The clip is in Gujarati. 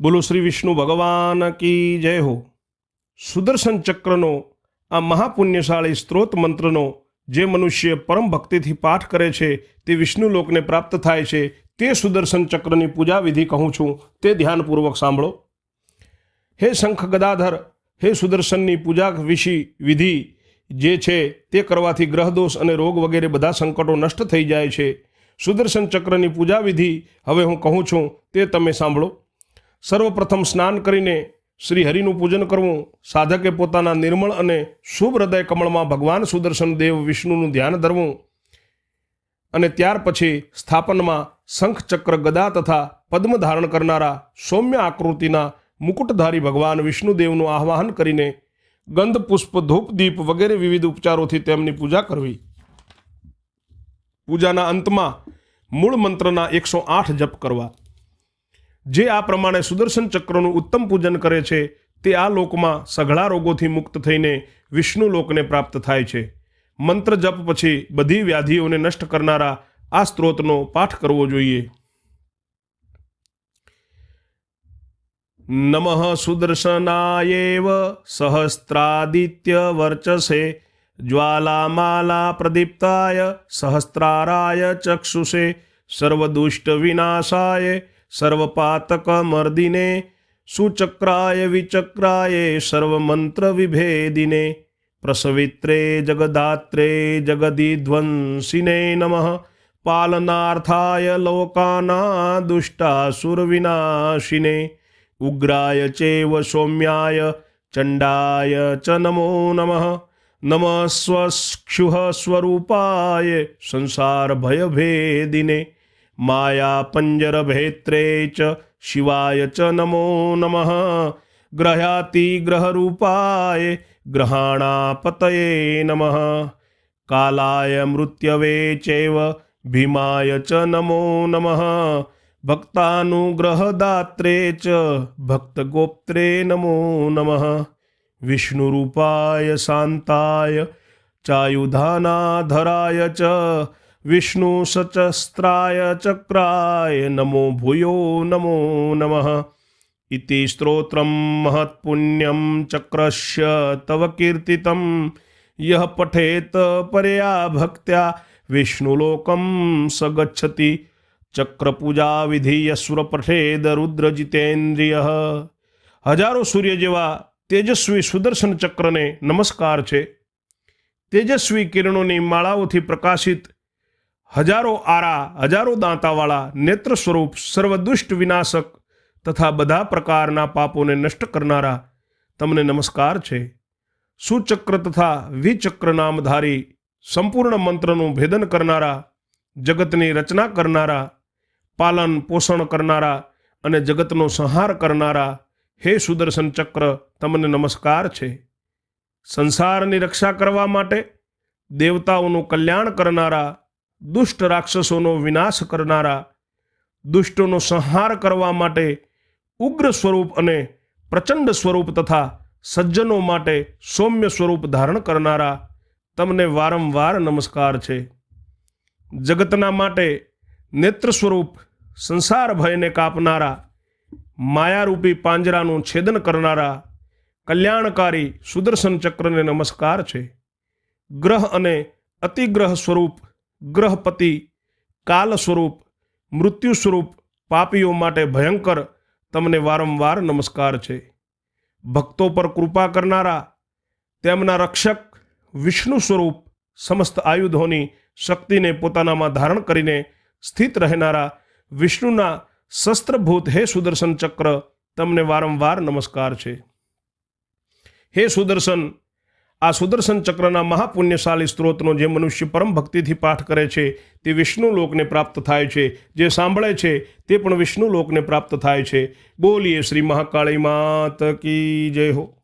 બોલો શ્રી વિષ્ણુ ભગવાન કી જય હો. સુદર્શન ચક્રનો, આ મહાપુણ્યશાળી સ્ત્રોત મંત્રનો જે મનુષ્ય પરમ ભક્તિથી પાઠ કરે છે તે વિષ્ણુ લોકને પ્રાપ્ત થાય છે તે સુદર્શન ચક્રની પૂજા વિધિ કહું છું, તે ધ્યાનપૂર્વક સાંભળો. હે શંખ ગદાધર, હે સુદર્શનની પૂજા વિષિ વિધિ જે છે તે કરવાથી ગ્રહદોષ અને રોગ વગેરે બધા સંકટો નષ્ટ થઈ જાય છે. સુદર્શન ચક્રની પૂજા વિધિ હવે હું કહું છું, તે તમે સાંભળો. સર્વપ્રથમ સ્નાન કરીને શ્રી હરિનું પૂજન કરવું સાધકે પોતાના નિર્મળ અને શુભ હૃદય કમળમાં ભગવાન સુદર્શન દેવ વિષ્ણુનું ધ્યાન ધરવું અને ત્યાર પછી સ્થાપનમાં શંખ ચક્ર ગદા તથા પદ્મ ધારણ કરનારા સૌમ્ય આકૃતિના મુકુટધારી ભગવાન વિષ્ણુદેવનું આહ્વાન કરીને ગંધ, પુષ્પ, ધૂપ, દીપ વગેરે વિવિધ ઉપચારોથી તેમની પૂજા કરવી. પૂજાના અંતમાં મૂળ મંત્રના એકસો આઠ જપ કરવા. જે આ પ્રમાણે સુદર્શન ચક્રનું ઉત્તમ પૂજન કરે છે, તે આ લોકમાં સઘળા રોગોથી મુક્ત થઈને વિષ્ણુ લોકને પ્રાપ્ત થાય છે. મંત્ર જપ પછી બધી વ્યાધિઓને નષ્ટ કરનારા આ સ્ત્રોતનો પાઠ કરવો જોઈએ. નમઃ સુદર્શનાયેવ સહસ્ત્રાદિત્ય વર્ચસે, જ્વાલામાલા પ્રદીપ્તાય સહસ્ત્રારાય ચક્ષુષે, સર્વદુષ્ટ વિનાશાય સર્વપાતકમર્દિને સુચક્રાય વિચક્રાય સર્વમંત્ર વિભેદિને પ્રસવિત્રે જગદાત્રે જગદીધ્વંસિને નમઃ પાલનાર્થાય લોકાના દુષ્ટાસુરવિનાશિને ઉગ્રાય ચેવ સૌમ્યાય ચંડાય ચ નમો નમઃ નમઃ સ્વક્ષુઃ સ્વરૂપાય સંસાર ભયભેદિને માયા પંજરભેત્રે ચ શિવાય ચ નમો નમઃ ગ્રહ્યાતિગ્રહરૂપાય ગ્રહાણાપતયે નમઃ કાલાય મૃત્યવે ચૈવ ભીમાય ચ નમો નમઃ ભક્તાનુગ્રહદાત્રે ચ ભક્તગોપ્ત્રે નમો નમઃ વિષ્ણુરૂપાય શાંતાય ચાયુધાનાધરાય ચ વિષ્ણુ સચસ્ત્રાય ચક્રાય નમો ભૂયો નમો નમઃ ઇતિ સ્ત્રોત્રમ મહત્પુણ્યમ ચક્રસ્ય તવ કીર્તિતમ યહ પઠેત પરયા ભક્ત્યા વિષ્ણુલોકમ સ ગચ્છતિ ચક્રપૂજા વિધિ યસ્વ પઠેદ રુદ્રજિતેન્દ્રિય હજારો સૂર્ય જેવા તેજસ્વી સુદર્શન ચક્રને નમસ્કાર છે તેજસ્વી કિરણોની માળાઓથી પ્રકાશિત હજારો આરા, હજારો દાંતાવાળા, નેત્ર સ્વરૂપ, સર્વદુષ્ટ વિનાશક તથા બધા પ્રકારના પાપોને નષ્ટ કરનારા તમને નમસ્કાર છે. સુચક્ર તથા વિચક્ર નામધારી સંપૂર્ણ મંત્રનું ભેદન કરનારા, જગતની રચના કરનારા, પાલન પોષણ કરનારા અને જગતનો સંહાર કરનારા હે સુદર્શન ચક્ર તમને નમસ્કાર છે. સંસારની રક્ષા કરવા માટે દેવતાઓનું કલ્યાણ કરનારા દુષ્ટ રાક્ષસોનો વિનાશ કરનારા, દુષ્ટોનો સંહાર કરવા માટે ઉગ્ર સ્વરૂપ અને પ્રચંડ સ્વરૂપ તથા સજ્જનો માટે સૌમ્ય સ્વરૂપ ધારણ કરનારા તમને વારંવાર નમસ્કાર છે. જગતના માટે નેત્ર સ્વરૂપ સંસાર ભયને કાપનારા, માયારૂપી પાંજરાનું છેદન કરનારા, કલ્યાણકારી સુદર્શન ચક્રને નમસ્કાર છે. ગ્રહ અને અતિગ્રહ સ્વરૂપ ગ્રહપતિ કાલ સ્વરૂપ મૃત્યુ સ્વરૂપ પાપીઓ માટે ભયંકર તમને વારંવાર નમસ્કાર છે. ભક્તો પર કૃપા કરનારા, તેમના રક્ષક, વિષ્ણુ સ્વરૂપ, સમસ્ત આયુધોની શક્તિને પોતાનામાં ધારણ કરીને સ્થિત રહેનારા વિષ્ણુના શસ્ત્રભૂત હે સુદર્શન ચક્ર તમને વારંવાર નમસ્કાર છે. હે સુદર્શન આ સુદર્શન ચક્રના મહાપુણ્યશાળી સ્ત્રોતનો જે મનુષ્ય પરમ ભક્તિથી પાઠ કરે છે, તે વિષ્ણુ લોકને પ્રાપ્ત થાય છે, જે સાંભળે છે, તે પણ વિષ્ણુ લોકને પ્રાપ્ત થાય છે. બોલીએ શ્રી મહાકાળી માત કી જય હો.